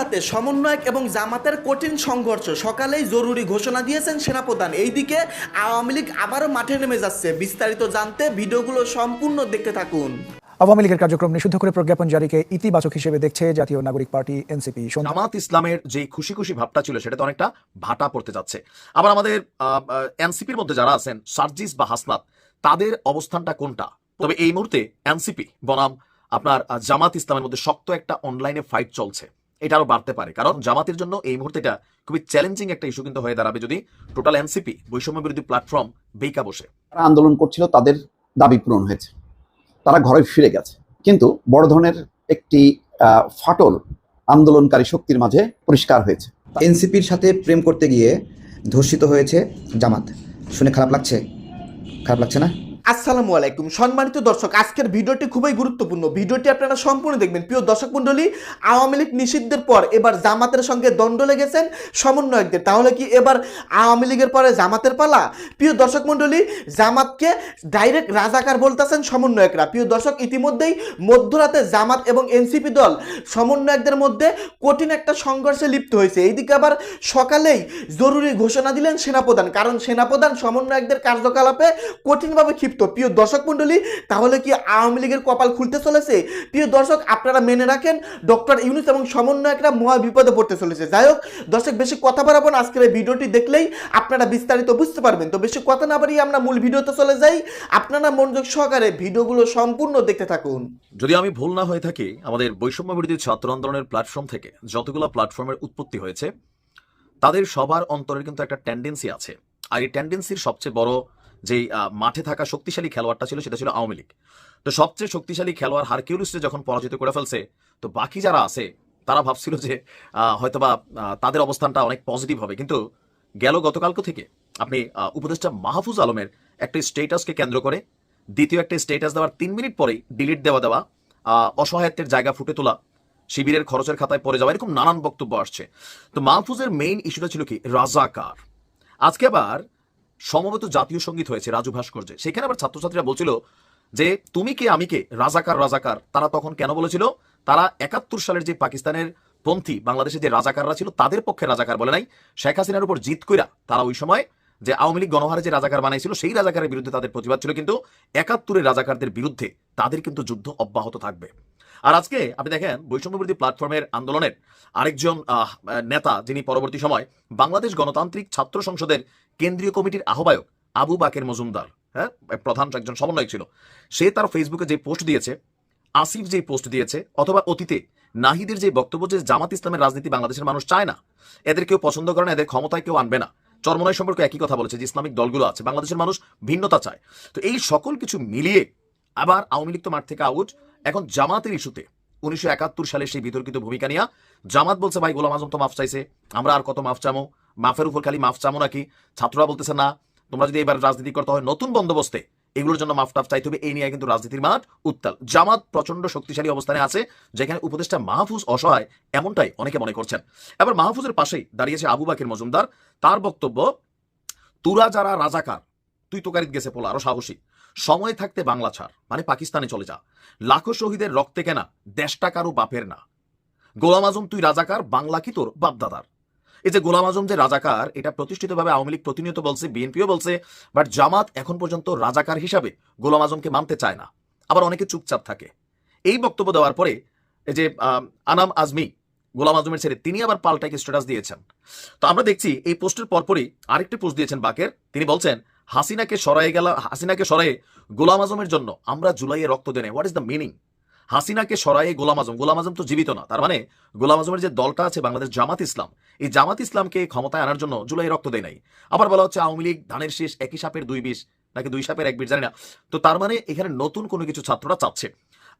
মধ্যরাতে সমন্বয়ক এবং জামাতের কঠিন সংঘর্ষ সকালেই জরুরি ঘোষণা দিয়েছেন সেনাপ্রধান। এইদিকে আওয়ামী লীগ আবারও মাঠে নেমে যাচ্ছে। বিস্তারিত জানতে ভিডিওগুলো সম্পূর্ণ দেখতে থাকুন। আওয়ামী লীগের কার্যক্রম নিষিদ্ধ করে প্রজ্ঞাপন জারিকে ইতিবাচক হিসেবে দেখছে জাতীয় নাগরিক পার্টি এনসিপি। জামাত ইসলামের যে খুশি খুশি ভাবটা ছিল সেটা তো অনেকটা ভাটা পড়তে যাচ্ছে। আবার আমাদের এনসিপির মধ্যে যারা আছেন সার্জিস বা হাসনাত তাদের অবস্থানটা কোনটা? তবে এই মুহূর্তে এনসিপি বনাম আপনার জামাত ইসলামের মধ্যে শক্ত একটা অনলাইনে ফাইট চলছে। এটা আরও বাড়তে পারে। কারণ জামাতের জন্য এই মুহূর্তে এটা খুবই চ্যালেঞ্জিং একটা ইস্যু কিন্তু হয়ে দাঁড়াবে যদি টোটাল এনসিপি বৈষম্য বিরোধী প্ল্যাটফর্ম বেকা বসে। তারা আন্দোলন করছিল তাদের দাবি পূরণ হয়েছে। তারা ঘরে ফিরে গেছে। কিন্তু বড় ধরনের একটি আহ, ফাটল আন্দোলনকারী শক্তির মাঝে পরিষ্কার হয়েছে। এনসিপির সাথে প্রেম করতে গিয়ে ধর্ষিত হয়েছে জামাত। শুনে খারাপ লাগছে? খারাপ লাগছে না? আসসালামু আলাইকুম। সম্মানিত দর্শক, আজকের ভিডিওটি খুবই গুরুত্বপূর্ণ। ভিডিওটি আপনারা সম্পূর্ণ দেখবেন। প্রিয় দর্শক মণ্ডলী আওয়ামী লীগ নিষিদ্ধের পর এবার জামাতের সঙ্গে দণ্ড লেগেছেন সমন্বয়কদের। তাহলে কি এবার আওয়ামী লীগের পরে জামাতের পালা? প্রিয় দর্শক মণ্ডলী জামাতকে ডাইরেক্ট রাজাকার বলতেছেন সমন্বয়করা। প্রিয় দর্শক, ইতিমধ্যেই মধ্যরাতে জামাত এবং এনসিপি দল সমন্বয়কদের মধ্যে কঠিন একটা সংঘর্ষে লিপ্ত হয়েছে। এইদিকে আবার সকালেই জরুরি ঘোষণা দিলেন সেনাপ্রধান। কারণ সেনাপ্রধান সমন্বয়কদের কার্যকলাপে কঠিনভাবে ক্ষিপ্ত প্রিয় দর্শক মণ্ডলী, তাহলে কি আওয়ামী লীগের কপাল খুলতে চলেছে? প্রিয় দর্শক, আপনারা মেনে রাখেন, ডক্টর ইউনুস এবং সমন্বয়করা মহা বিপদে পড়তে চলেছে। যাই হোক, দর্শক, বেশি কথা বাড়াবো না। আজকের এই ভিডিওটি দেখলেই আপনারা বিস্তারিত বুঝতে পারবেন। তো বেশি কথা না বাড়িয়ে আমরা মূল ভিডিওতে চলে যাই। আপনারা মনোযোগ সহকারে ভিডিওগুলো সম্পূর্ণ দেখতে থাকুন। যদি আমি ভুল না হয়ে থাকি, আমাদের বৈষম্য বিরোধী ছাত্র আন্দোলনের প্ল্যাটফর্ম থেকে যতগুলো প্ল্যাটফর্মের উৎপত্তি হয়েছে, তাদের সবার অন্তরের কিন্তু একটা টেন্ডেন্সি আছে। আর এই টেন্ডেন্সির সবচেয়ে বড় আহ, মাঠে থাকা শক্তিশালী খেলোয়াড়টা ছিল সেটা ছিল আওয়ামী লীগ। তো সবচেয়ে শক্তিশালী খেলোয়াড় হারকিউলিসে যখন পরাজিত করে ফেলছে তো বাকি যারা আছে তারা ভাবছিল যে হয়তোবা তাদের অবস্থানটা অনেক পজিটিভ হবে। কিন্তু গেল গতকালকে থেকে আপনি উপদেষ্টা মাহফুজ আলমের একটা স্টেটাসকে কেন্দ্র করে দ্বিতীয় একটা স্টেটাস দেওয়ার তিন মিনিট পরেই ডিলিট দেওয়া দেওয়া অসহায়ত্বের জায়গা ফুটে তোলা শিবিরের খরচের খাতায় পড়ে যাওয়া এরকম নানান বক্তব্য আসছে। তো মাহফুজের মেইন ইস্যুটা ছিল কি? রাজাকার। আজকে আবার সমবেত জাতীয় সংগীত হয়েছে রাজু ভাস্কর্যে সেখানে আবার ছাত্রছাত্রীরা বলছিল যে, তুমি কে? আমি কে? রাজাকার রাজাকার। তারা তখন কেন বলেছিল? তারা একাত্তর সালের যে পাকিস্তানের পন্থী বাংলাদেশে যে রাজাকাররা ছিল, তাদের পক্ষে রাজাকার বলে নাই। শেখ হাসিনার উপর জিত কইরা তারা ওই সময় যে আওয়ামী লীগ গণহারে যে রাজাকার বানাইছিল, সেই রাজাকারের বিরুদ্ধে তাদের প্রতিবাদ ছিল। কিন্তু একাত্তরের রাজাকারদের বিরুদ্ধে তাদের কিন্তু যুদ্ধ অব্যাহত থাকবে। আর আজকে আপনি দেখেন, বৈষম্য বিরোধী প্ল্যাটফর্মের আন্দোলনের আরেকজন নেতা যিনি পরবর্তী সময় বাংলাদেশ গণতান্ত্রিক ছাত্র সংসদের কেন্দ্রীয় কমিটির আহ্বায়ক আবু বাকের মজুমদার হ্যাঁ প্রধান একজন সমন্বয়ক ছিল। সে তার ফেসবুকে যে পোস্ট দিয়েছে, আসিফ যে পোস্ট দিয়েছে, অথবা অতীতে নাহিদের যে বক্তব্য যে জামাত ইসলামের রাজনীতি বাংলাদেশের মানুষ চায় না, এদের কেউ পছন্দ করে না, এদের ক্ষমতায় কেউ আনবে না। চরমনয় সম্পর্কে একই কথা বলেছে যে ইসলামিক দলগুলো আছে, বাংলাদেশের মানুষ ভিন্নতা চায়। তো এই সকল কিছু মিলিয়ে আবার আওয়ামী লীগ তো মাঠ থেকে আউট এখন জামাতের ইস্যুতে উনিশশো একাত্তর সালে সেই বিতর্কিত ভূমিকা নিয়ে জামাত বলছে, ভাই, গোলাম আজম তো মাফ চাইছে, আমরা আর কত মাফ চামো? মাফের উপর খালি মাফ চামো নাকি? ছাত্ররা বলতেছে, না, তোমরা যদি এবার রাজনীতি করতে হয় নতুন বন্দোবস্তে, এগুলোর জন্য মাফ টাফ চাইতে হবে, এই নিয়ে কিন্তু রাজনীতির মাঠ উত্তাল। জামাত প্রচণ্ড শক্তিশালী অবস্থানে আছে, যেখানে উপদেষ্টা মাহফুজ অসহায়, এমনটাই অনেকে মনে করছেন। এবার মাহফুজের পাশেই দাঁড়িয়েছে আবু বাকের মজুমদার। তার বক্তব্য, তুরা যারা রাজাকার, তুই তো গাড়িতে গেছে পোলা, আরও সাহসী। সময় থাকতে বাংলা ছাড় মানে পাকিস্তানে চলে যা। লাখো শহীদের রক্তে কেনা, দেশটা কারও বাপের না। গোলাম আজম, তুই রাজাকার, বাংলা কি তোর বাপদাদার? এই যে গোলাম আজম যে রাজাকার, এটা প্রতিষ্ঠিতভাবে আওয়ামী লীগ প্রতিনিয়ত বলছে, বিএনপিও বলছে বাট জামাত এখন পর্যন্ত রাজাকার হিসাবে গোলাম আজমকে মানতে চায় না। আবার অনেকে চুপচাপ থাকে। এই বক্তব্য দেওয়ার পরে এই যে আনাম আজমি, গোলাম আজমের ছেলে, তিনি আবার পাল্টাকে স্ট্যাটাস দিয়েছেন। তো আমরা দেখছি এই পোস্টের পরপরই আরেকটি পোস্ট দিয়েছেন বাকের। তিনি বলছেন, হাসিনাকে সরাই গেল, হাসিনাকে সরাই গোলাম আজমের জন্য আমরা জুলাইয়ে রক্ত দেনে। হোয়াট ইজ দ্য মিনিং হাসিনাকে সরাইয়ে গোলাম আজম। গোলাম আজম তো জীবিত না। তার মানে গোলাম আজমের যে দলটা আছে বাংলাদেশ জামাত ইসলাম, এই জামাত ইসলামকে ক্ষমতায় আনার জন্য জুলাই রক্ত দেয় নাই। আবার বলা হচ্ছে আওয়ামী লীগ ধানের শেষ একই সাপের দুই বিষ, নাকি দুই সাপের এক বিষ, জানি না। তো তার মানে এখানে নতুন কোনো কিছু ছাত্ররা চাচ্ছে।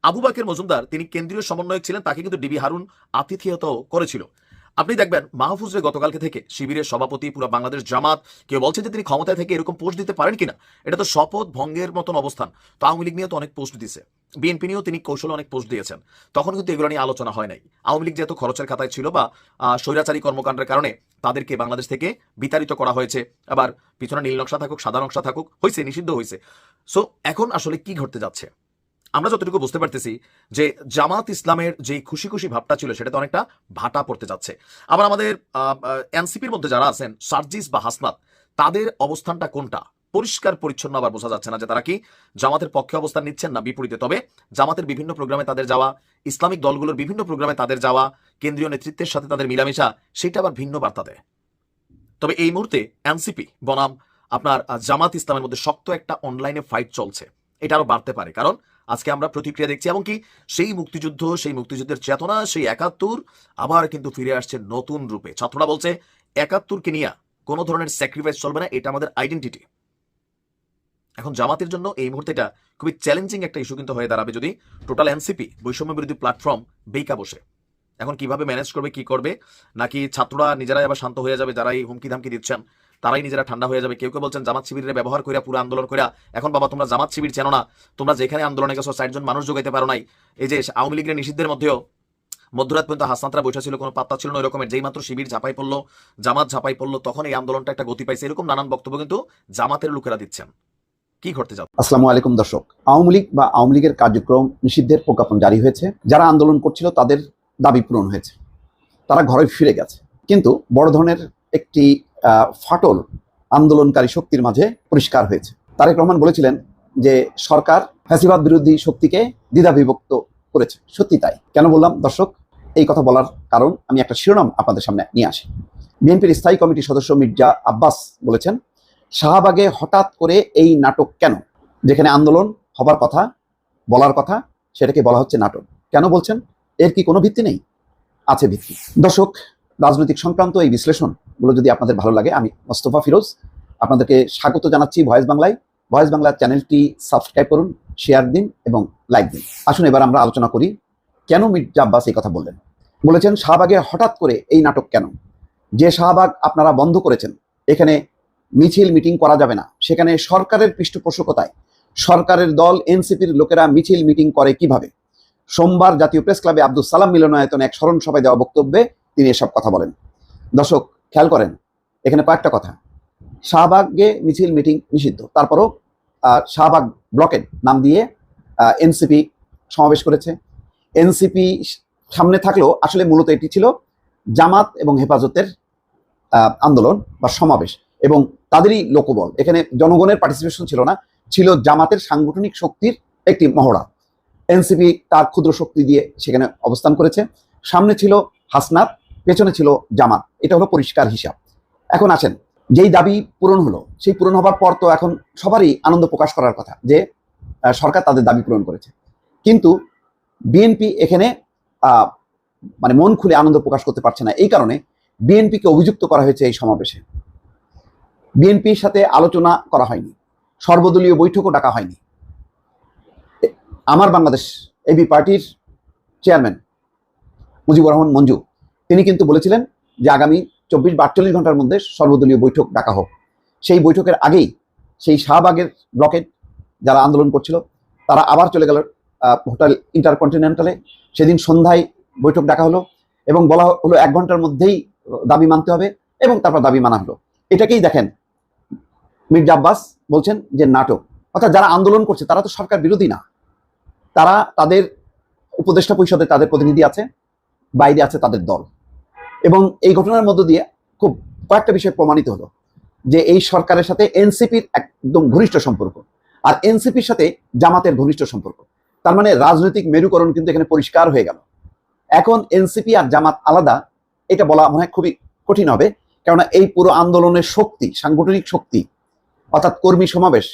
আবু বাকের মজুমদার, তিনি কেন্দ্রীয় সমন্বয়ক ছিলেন, তাকে কিন্তু ডিবি হারুন আতিথিয়ত করেছিল। আপনি দেখবেন মাহফুজরে গতকালকে থেকে শিবিরের সভাপতি পুরো বাংলাদেশ জামাত কেউ বলছে যে তিনি ক্ষমতায় থেকে এরকম পোস্ট দিতে পারেন কিনা? এটা তো শপথ ভঙ্গের মতন অবস্থান। তো আওয়ামী লীগ নিয়ে তো অনেক পোস্ট দিছে। বিএনপি নিয়েও তিনি কৌশলে অনেক পোস্ট দিয়েছেন। তখন কিন্তু এগুলো নিয়ে আলোচনা হয় নাই। আওয়ামী লীগ যেহেতু খরচের খাতায় ছিল বা স্বৈরাচারী কর্মকাণ্ডের কারণে তাদেরকে বাংলাদেশ থেকে বিতাড়িত করা হয়েছে। আবার পিছনে নীল নকশা থাকুক, সাদা নকশা থাকুক হয়েছে নিষিদ্ধ হয়েছে সো এখন আসলে কি ঘটতে যাচ্ছে? আমরা যতটুকু বুঝতে পারতেছি যে জামাত ইসলামের যে খুশি খুশি ভাবটা ছিল সেটা তো অনেকটা ভাটা পড়তে যাচ্ছে। আবার আমাদের এনসিপির মধ্যে যারা আছেন, সার্জিস বা হাসনাত, তাদের অবস্থানটা কোনটা? পরিষ্কার পরিচ্ছন্ন আবার বোঝা যাচ্ছে না যে তারা কি জামাতের পক্ষে অবস্থান নিচ্ছেন না বিপরীতে। তবে জামাতের বিভিন্ন প্রোগ্রামে তাদের যাওয়া, ইসলামিক দলগুলোর বিভিন্ন প্রোগ্রামে তাদের যাওয়া, কেন্দ্রীয় নেতৃত্বের সাথে তাদের মিলামেশা, সেটা আবার ভিন্ন বার্তা দেয়। তবে এই মুহূর্তে এনসিপি, বনাম, আপনার জামাত ইসলামের মধ্যে শক্ত একটা অনলাইনে ফাইট চলছে। এটা আরও বাড়তে পারে। কারণ আজকে আমরা প্রতিক্রিয়া দেখছি এমনকি সেই মুক্তিযুদ্ধ, সেই মুক্তিযুদ্ধের চেতনা, সেই একাত্তর আবার কিন্তু ফিরে আসছে নতুন রূপে। ছাত্ররা বলছে, একাত্তরকে নিয়ে কোনো ধরনের স্যাক্রিফাইস চলবে না, এটা আমাদের আইডেন্টিটি এখন জামাতের জন্য এই মুহূর্তে এটা খুবই চ্যালেঞ্জিং একটা ইস্যু কিন্তু হয়ে দাঁড়াবে যদি টোটাল এনসিপি বৈষম্য বিরোধী প্ল্যাটফর্ম বেইকা বসে। এখন কীভাবে ম্যানেজ করবে, কি করবে? নাকি ছাত্ররা নিজেরাই আবার শান্ত হয়ে যাবে, যারা এই হুমকি ধামকি দিচ্ছেন? তারাই নিজেরা ঠান্ডা হয়ে যাবে। কেউ কেউ বলছেন, জামাত শিবিরের ব্যবহার করে পুরো আন্দোলন করে এখন বাবা তোমরা জামাত শিবির চেনো না। তোমরা যেখানে আন্দোলনে গেছো ষাটজন মানুষ যোগাইতে পারো নাই। এই যে আওয়ামী লীগের নিষিদ্ধের মধ্যেও মধ্যরাত পর্যন্ত হাসনাতরা বসে ছিল, কোনো পাত্তা ছিল না এরকমের যেই মাত্র শিবির ঝাঁপাই পড়ল, জামাত ঝাঁপাই পড়ল, তখন এই আন্দোলনটা একটা গতি পাইছে। এরকম নানান বক্তব্য কিন্তু জামাতের লোকেরা দিচ্ছেন। কি ঘটতে যাচ্ছে? আসসালামু আলাইকুম দর্শক। আওয়ামী লীগ বা আওয়ামী লীগের কার্যক্রম নিষিদ্ধের প্রজ্ঞাপন জারি হয়েছে। যারা আন্দোলন করছিল, তাদের দাবি পূরণ হয়েছে। তারা ঘরে ফিরে গেছে। কিন্তু বড় ধরনের একটি ফাটল আন্দোলনকারী শক্তির মাঝে পরিষ্কার হয়েছে। তারেক রহমান বলেছিলেন যে সরকার ফ্যাসিবাদ বিরোধী শক্তিকে দ্বিধাবিভক্ত করেছে। সত্যি তাই। কেন বললাম? দর্শক, এই কথা বলার কারণ আমি একটা শিরোনাম আপনাদের সামনে নিয়ে আসি। বিএনপির স্থায়ী কমিটির সদস্য মির্জা আব্বাস বলেছেন, শাহবাগে হঠাৎ করে এই নাটক কেন? যেখানে আন্দোলন হবার কথা, বলার কথা, সেটাকে বলা হচ্ছে নাটক। কেন বলছেন? এর কি কোনো ভিত্তি নেই? আছে ভিত্তি। দর্শক, রাজনৈতিক সংক্রান্ত এই বিশ্লেষণগুলো যদি আপনাদের ভালো লাগে, আমি মোস্তফা ফিরোজ আপনাদেরকে স্বাগত জানাচ্ছি ভয়েস বাংলায়। ভয়েস বাংলা চ্যানেলটি সাবস্ক্রাইব করুন, শেয়ার দিন এবং লাইক দিন। আসুন এবার আমরা আলোচনা করি, কেন মির্জা আব্বাস এই কথা বললেন? বলেছেন, শাহবাগে হঠাৎ করে এই নাটক কেন? যে শাহবাগ আপনারা বন্ধ করেছেন, এখানে মিছিল মিটিং করা যাবে না। সেখানে সরকারের পৃষ্ঠপোষকতায়, সরকারের দল, এনসিপির লোকেরা মিছিল মিটিং করে কীভাবে? সোমবার জাতীয় প্রেস ক্লাবে আব্দুল সালাম মিলনায়তনে এক স্মরণ সভায় দেওয়া বক্তব্যে তিনি এসব কথা বলেন। দর্শক খেয়াল করেন, এখানে কয়েকটা কথা। শাহবাগে মিছিল মিটিং নিষিদ্ধ। তারপরও শাহবাগ ব্লকের নাম দিয়ে এনসিপি সমাবেশ করেছে। এনসিপি সামনে থাকলেও আসলে মূলত এটি ছিল জামাত এবং হেফাজতের আন্দোলন বা সমাবেশ এবং তাদেরই লোকবল। এখানে জনগণের পার্টিসিপেশন ছিল না, ছিল জামাতের সাংগঠনিক শক্তির একটি মহড়া। এনসিপি তার ক্ষুদ্র শক্তি দিয়ে সেখানে অবস্থান করেছে। সামনে ছিল হাসনাত, পেছনে ছিল জামাত। এটা হলো পরিষ্কার হিসাব। এখন আছেন যেই দাবি পূরণ হলো, সেই পূরণ হবার পর তো এখন সবারই আনন্দ প্রকাশ করার কথা যে সরকার তাদের দাবি পূরণ করেছে। কিন্তু বিএনপি এখানে মানে মন খুলে আনন্দ প্রকাশ করতে পারছে না। এই কারণে বিএনপিকে অভিযুক্ত করা হয়েছে এই সমাবেশে। বিএনপির সাথে আলোচনা করা হয়নি। সর্বদলীয় বৈঠকও ডাকা হয়নি। আমার বাংলাদেশ এবি পার্টির চেয়ারম্যান মুজিবুর রহমান মঞ্জু, তিনি কিন্তু বলেছিলেন যে আগামী চব্বিশ আটচল্লিশ ঘণ্টার মধ্যে সর্বদলীয় বৈঠক ডাকা হোক। সেই বৈঠকের আগেই সেই শাহবাগের ব্লকের যারা আন্দোলন করছিল, তারা আবার চলে গেল হোটেল ইন্টারকন্টিনেন্টালে। সেদিন সন্ধ্যায় বৈঠক ডাকা হলো এবং বলা হলো এক ঘণ্টার মধ্যেই দাবি মানতে হবে এবং তারপর দাবি মানা হলো। এটাকেই দেখেন মির্জা আব্বাস বলছেন যে নাটক। অর্থাৎ যারা আন্দোলন করছে, তারা তো সরকার বিরোধী না। তারা তাদের উপদেষ্টা পরিষদে তাদের প্রতিনিধি আছে, বাইরে আছে তাদের দল। এবং এই ঘটনার মধ্য দিয়ে খুব কয়েকটা বিষয় প্রমাণিত হলো, যে এই সরকারের সাথে এনসিপির একদম ঘনিষ্ঠ সম্পর্ক আর এনসিপির সাথে জামাতের ঘনিষ্ঠ সম্পর্ক। তার মানে রাজনৈতিক মেরুকরণ কিন্তু এখানে পরিষ্কার হয়ে গেল। এখন এনসিপি আর জামাত আলাদা, এটা বলা মনে হয় খুবই কঠিন হবে, কেননা এই পুরো আন্দোলনের শক্তি, সাংগঠনিক শক্তি, অর্থাৎ কর্মী সমাবেশ,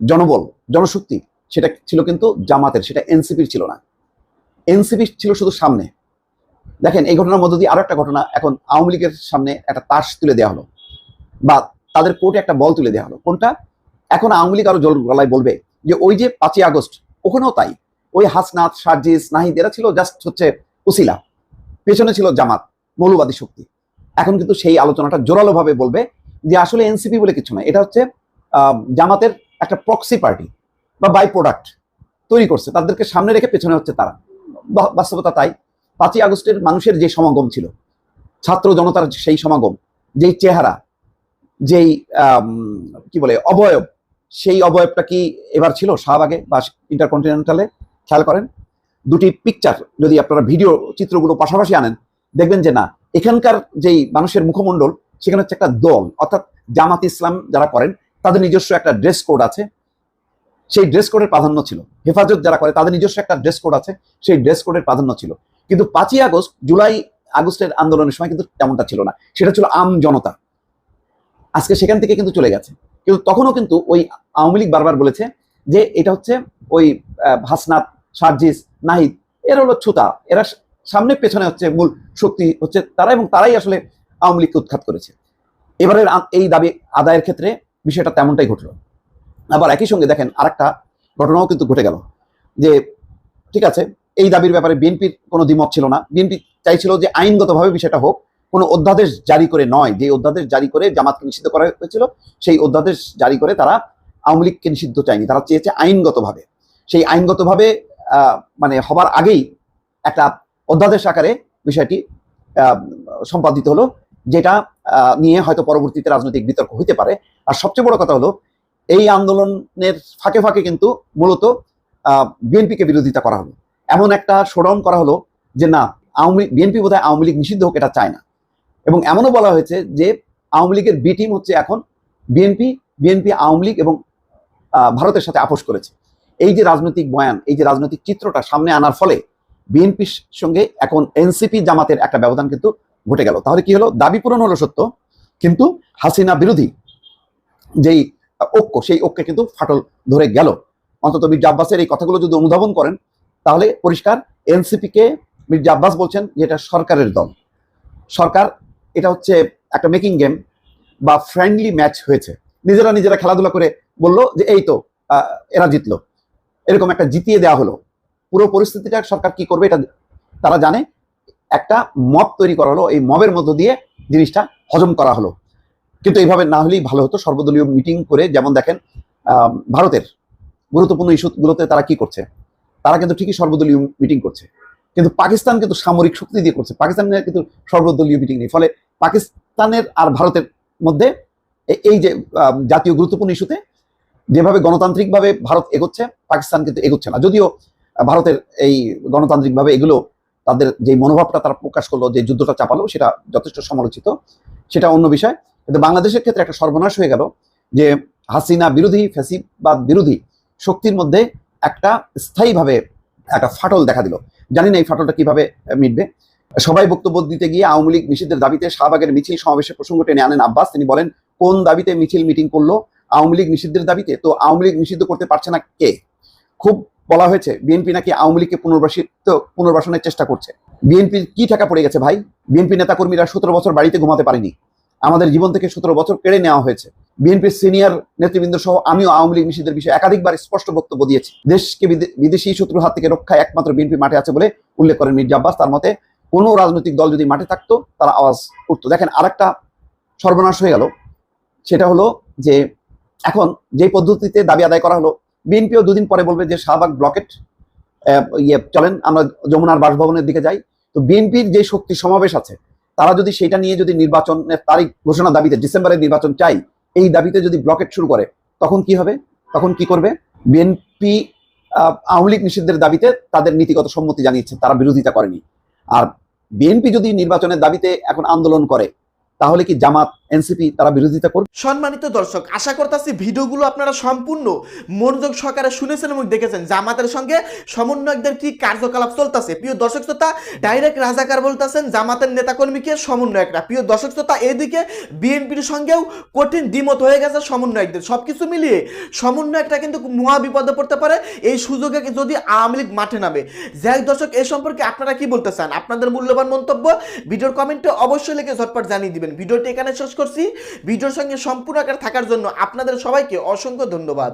জনবল, জনশক্তি, সেটা ছিল কিন্তু জামাতের, সেটা এনসিপির ছিল না। এনসিপি ছিল শুধু সামনে দেখেন, এই ঘটনার মধ্য দিয়ে আরও একটা ঘটনা, এখন আওয়ামী লীগের সামনে একটা তাস তুলে দেওয়া হলো। বা তাদের কোর্টে একটা বল তুলে দেওয়া হলো। কোনটা? এখন আওয়ামী লীগ আরও জোর গলায় বলবে যে, ওই যে পাঁচই আগস্ট, ওখানেও তাই। ওই হাসনাত, সার্জিস, নাহিদ, এরা ছিল জাস্ট হচ্ছে উসিলা। পেছনে ছিল জামাত, মৌলবাদী শক্তি। এখন কিন্তু সেই আলোচনাটা জোরালোভাবে বলবে যে, আসলে এনসিপি বলে কিছু না এটা হচ্ছে জামাতের একটা প্রক্সি পার্টি বা বাই প্রোডাক্ট তৈরি করছে। তাদেরকে সামনে রেখে পেছনে হচ্ছে তারা। বাস্তবতা তাই। পাঁচই আগস্টের মানুষের যে সমাগম ছিল, ছাত্র জনতার সেই সমাগম, যেই চেহারা, যেই কি বলে, অবয়ব, সেই অবয়বটা কি এবার ছিল শাহবাগে বা ইন্টারকন্টিনেন্টালে? খেয়াল করেন? দুটি পিকচার যদি আপনারা ভিডিও চিত্রগুলো পাশাপাশি আনেন, দেখবেন যে না, এখানকার যেই মানুষের মুখমণ্ডল, সেখানে হচ্ছে একটা দল, অর্থাৎ জামাত ইসলাম যারা করেন, তাদের নিজস্ব একটা ড্রেস কোড আছে। সেই ড্রেস কোডের প্রাধান্য ছিল। হেফাজত যারা করে, তাদের নিজস্ব একটা ড্রেস কোড আছে। সেই ড্রেস কোডের প্রাধান্য ছিল। কিন্তু পাঁচই আগস্ট, জুলাই আগস্টের আন্দোলনের সময় কিন্তু তেমনটা ছিল না। সেটা ছিল আম জনতা। আজকে সেখান থেকে কিন্তু চলে গেছে। কিন্তু তখনও কিন্তু ওই আওয়ামী লীগ বারবার বলেছে যে এটা হচ্ছে ওই হাসনাত, সার্জিস, নাহিদ, এরা হলো ছুতা। এরা সামনে পেছনে হচ্ছে মূল শক্তি হচ্ছে তারা এবং তারাই আসলে আওয়ামী লীগকে উৎখাত করেছে। এবারের এই দাবি আদায়ের ক্ষেত্রে বিষয়টা তেমনটাই ঘটলো। আবার একই সঙ্গে দেখেন আরেকটা ঘটনাও কিন্তু ঘটে গেল। যে, ঠিক আছে এই দাবির ব্যাপারে বিএনপির কোনো দ্বিমত ছিল না। বিএনপি চাইছিল যে আইনগতভাবে বিষয়টা হোক, কোনো অধ্যাদেশ জারি করে নয়। যে অধ্যাদেশ জারি করে জামাতকে নিষিদ্ধ করা হয়েছিল, সেই অধ্যাদেশ জারি করে তারা আওয়ামী লীগকে নিষিদ্ধ চায়নি। তারা চেয়েছে আইনগতভাবে। সেই আইনগতভাবে মানে হবার আগেই একটা অধ্যাদেশ আকারে বিষয়টি সম্পাদিত হলো, যেটা নিয়ে হয়তো পরবর্তীতে রাজনৈতিক বিতর্ক হইতে পারে। আর সবচেয়ে বড় কথা হলো, এই আন্দোলনের ফাঁকে ফাঁকে কিন্তু মূলত বিএনপিকে বিরোধিতা করা হলো। এমন একটা শোডাউন করা হলো যে না, আওয়ামী বিএনপি বোধহয় আওয়ামী লীগ নিষিদ্ধ হোক, এটা চায় না। এবং এমনও বলা হয়েছে যে আওয়ামী লীগের বি টিম হচ্ছে এখন বিএনপি বিএনপি আওয়ামী লীগ এবং ভারতের সাথে আপোষ করেছে। এই যে রাজনৈতিক বয়ান, এই যে রাজনৈতিক চিত্রটা সামনে আনার ফলে বিএনপির সঙ্গে এখন এনসিপি জামাতের একটা ব্যবধান কিন্তু ঘটে গেল। তাহলে কি হলো? দাবি পূরণ হলো সত্য, কিন্তু হাসিনা বিরোধী যেই ঐক্য, সেই ঐক্যে কিন্তু ফাটল ধরে গেল। অন্তত মির্জা আব্বাসের এই কথাগুলো যদি অনুধাবন করেন তাহলে পরিষ্কার এনসিপিকে মির্জা আব্বাস বলছেন যে এটা সরকারের দল। সরকার, এটা হচ্ছে একটা মেকিং গেম বা ফ্রেন্ডলি ম্যাচ হয়েছে। নিজেরা নিজেরা খেলাধুলা করে বলল যে এই তো এরা জিতলো। এরকম একটা জিতিয়ে দেওয়া হলো। পুরো পরিস্থিতিটা সরকার কি করবে এটা তারা জানে। একটা মব তৈরি করা হলো, এই মবের মধ্য দিয়ে জিনিসটা হজম করা হলো। কিন্তু এইভাবে না হলেই ভালো হতো সর্বদলীয় মিটিং করে, যেমন দেখেন ভারতের গুরুত্বপূর্ণ ইস্যুগুলোতে তারা কি করছে? তারা কিন্তু ঠিকই সর্বদলীয় মিটিং করছে। কিন্তু পাকিস্তান কিন্তু সামরিক শক্তি দিয়ে করছে। পাকিস্তানের কিন্তু সর্বদলীয় মিটিং নেই। ফলে পাকিস্তানের আর ভারতের মধ্যে এই যে জাতীয় গুরুত্বপূর্ণ ইস্যুতে যেভাবে গণতান্ত্রিকভাবে ভারত এগোচ্ছে, পাকিস্তান কিন্তু এগোচ্ছে না। যদিও ভারতের এই গণতান্ত্রিকভাবে এগুলো তাদের যে মনোভাবটা তারা প্রকাশ করল, যে যুদ্ধটা চাপালো, সেটা যথেষ্ট সমালোচিত। সেটা অন্য বিষয়। কিন্তু বাংলাদেশের ক্ষেত্রে একটা সর্বনাশ হয়ে গেল যে হাসিনা বিরোধী, ফ্যাসিবাদ বিরোধী শক্তির মধ্যে স্থায়ীভাবে একটা ফাটল দেখা দিল। জানি না এই ফাটলটা কীভাবে মিটবে। সবাই বক্তব্য দিতে গিয়ে আওয়ামী লীগ নিষিদ্ধের দাবিতে শাহবাগের মিছিল সমাবেশের প্রসঙ্গ টেনে আনেন আব্বাস। তিনি বলেন, কোন দাবিতে মিছিল মিটিং করল? আওয়ামী লীগ নিষিদ্ধের দাবিতে? তো আওয়ামী লীগ নিষিদ্ধ করতে পারছে না কে? খুব বলা হয়েছে, বিএনপি নাকি আওয়ামী লীগকে পুনর্বাসিত, পুনর্বাসনের চেষ্টা করছে। বিএনপির কি টাকা পড়ে গেছে ভাই? বিএনপি নেতাকর্মীরা সতেরো বছর বাড়িতে ঘুমাতে পারেনি। আমাদের জীবন থেকে সতেরো বছর কেড়ে নেওয়া হয়েছে। বিএনপির সিনিয়র নেতৃবৃন্দ সহ আমিও আওয়ামী লীগ নিষিদ্ধের বিষয়ে একাধিকবার স্পষ্ট বক্তব্য দিয়েছি। দেশকে বিদেশি শত্রুর হাত থেকে রক্ষায় একমাত্র বিএনপি মাঠে আছে বলে উল্লেখ করেন মির্জা আব্বাস। তার মতে, কোনো রাজনৈতিক দল যদি মাঠে থাকতো, তারা আওয়াজ উঠতো দেখেন, আরেকটা সর্বনাশ হয়ে গেল। সেটা হলো যে, এখন যে পদ্ধতিতে দাবি আদায় করা হলো, বিএনপিও দুদিন পরে বলবে যে, শাহবাগ ব্লকেট ইয়ে চলেন, আমরা যমুনার বাসভবনের দিকে যাই। তো বিএনপির যে শক্তি সমাবেশ আছে, তারা যদি সেটা নিয়ে যদি নির্বাচনের তারিখ ঘোষণা দাবিতে ডিসেম্বরের নির্বাচন চাই এই দাবিতে যদি ব্লকেট শুরু করে, তখন কি হবে? তখন কি করবে? বিএনপি আওয়ামী লীগ নিষিদ্ধের দাবিতে তাদের নীতিগত সম্মতি জানিয়েছে, তারা বিরোধিতা করেনি। আর বিএনপি যদি নির্বাচনের দাবিতে এখন আন্দোলন করে, তাহলে কি জামাত এনসিপি তারা বিরোধিতা করবে। সম্মানিত দর্শক, আশা করতেছি ভিডিওগুলো আপনারা সম্পূর্ণ মনোযোগ সহকারে শুনেছেন এবং দেখেছেন জামাতের সঙ্গে সমন্বয়কদের কি কার্যকলাপ চলতেছে। প্রিয় দর্শক শ্রোতা, ডাইরেক্ট রাজাকার বলতেছেন, জামাতের নেতাকর্মীকে সমন্বয়করা। প্রিয় দর্শক শ্রোতা, এদিকে বিএনপির সঙ্গেও কঠিন দ্বিমত হয়ে গেছে সমন্বয়কদের। সব কিছু মিলিয়ে সমন্বয়কটা কিন্তু মহা বিপদে পড়তে পারে। এই সুযোগে যদি আওয়ামী লীগ মাঠে নামে? যাই দর্শক, এ সম্পর্কে আপনারা কি বলতে চান? আপনাদের মূল্যবান মন্তব্য ভিডিওর কমেন্টে অবশ্যই লিখে ঝটপট জানিয়ে দিবেন। ভিডিওটি এখানে শেষ করছি। ভিডিওর সঙ্গে সম্পূর্ণ আকার থাকার জন্য আপনাদের সবাইকে অসংখ্য ধন্যবাদ।